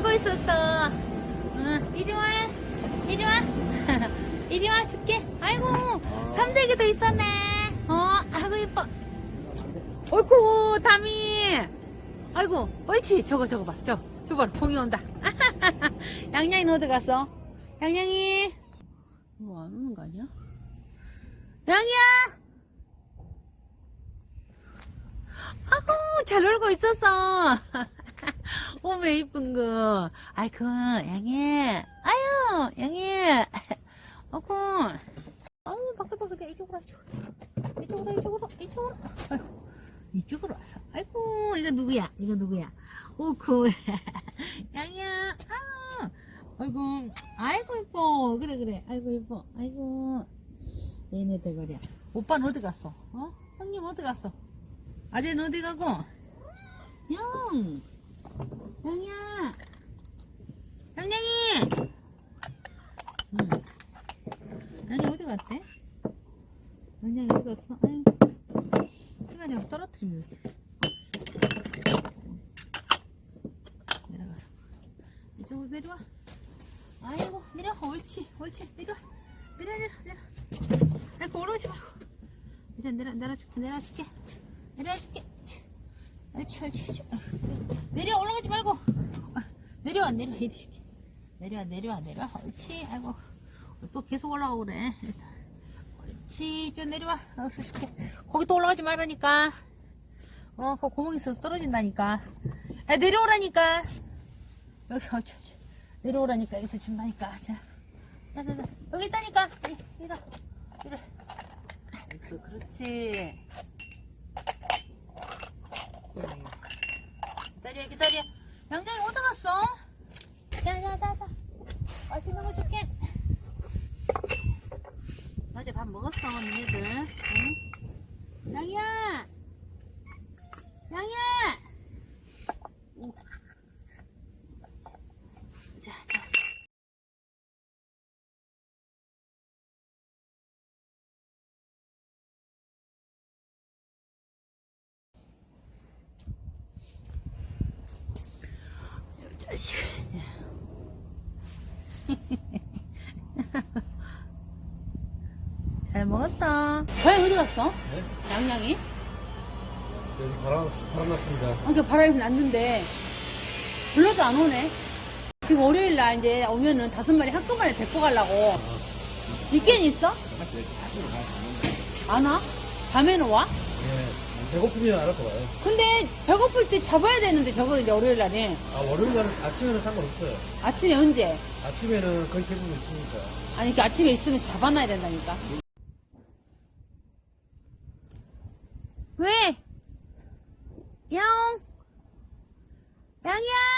울고 있었어. 응, 이리 와. 이리 와. 이리 와 줄게. 아이고, 어. 삼대기도 있었네. 어, 아이고, 예뻐. 어이구, 담이. 아이고, 옳지. 저거, 저거 봐. 저, 저 봐라. 봉이 온다. 양양이는 어디 갔어? 양양이. 뭐, 안 오는 거 아니야? 양이야! 아구, 잘 놀고 있었어. 오메 이쁜 거. 아이고 양이. 아유 양이. 아이고. 아유 바글바글해 이쪽으로 와, 이쪽으로 이쪽으로 이쪽으로 이쪽으로. 아이고 이쪽으로 와서. 아이고 이거 누구야? 이거 누구야? 오구 양이야. 아. 아이고 아이고 이뻐. 그래 그래. 아이고 이뻐. 아이고. 얘네들 거려. 오빠는 어디 갔어? 어? 형님 어디 갔어? 아재는 어디 가고? 형! 형이야! 형냥이! 응. 형이 어디 갔대? 형냥이 어디 갔어? 아유. 없 떨어뜨리면 돼. 내려가서. 이쪽으로 내려와. 아이고, 내려와. 옳지, 옳지. 내려와. 내려, 내려, 내려. 아이고, 올라오지 말고. 내려, 내려, 내려줄게, 내려줄게. 내려줄게. 내려, 올라가지 말고. 아, 내려와, 내려와. 내려와, 내려와, 내려와. 옳지. 아이고. 또 계속 올라오고 그래. 옳지. 좀 내려와. 어서 줄게. 거기 또 올라가지 말라니까. 어, 그 구멍 있어서 떨어진다니까. 야, 내려오라니까. 여기, 어쩌. 내려오라니까. 여기서 준다니까. 자. 여기 있다니까. 이리, 이리. 아이고, 그렇지. 기다려, 기다려. 양장이 어디 갔어? 자, 자, 자, 자. 맛있는 거 줄게. 어제 밥 먹었어, 니네들. 응? 양이야! 양이야! 응. 자, 자, 자. 잘 먹었어. 고양이 어디 갔어? 네? 양양이? 여기 바람, 바람 났습니다. 아, 그 바람이 났는데 불러도 안 오네. 지금 월요일 날 이제 오면은 다섯 마리 한꺼번에 데리고 가려고. 있긴 있어? 안 와? 밤에는 와? 예, 배고프면 알아서 와요. 근데 배고플 때 잡아야 되는데 저거를 이제 월요일 날에 아, 월요일 날은 아침에는 상관없어요. 아침에 언제? 아침에는 거의 대부분 있으니까. 아니 그 아침에 있으면 잡아놔야 된다니까. 왜? 양. 양이야.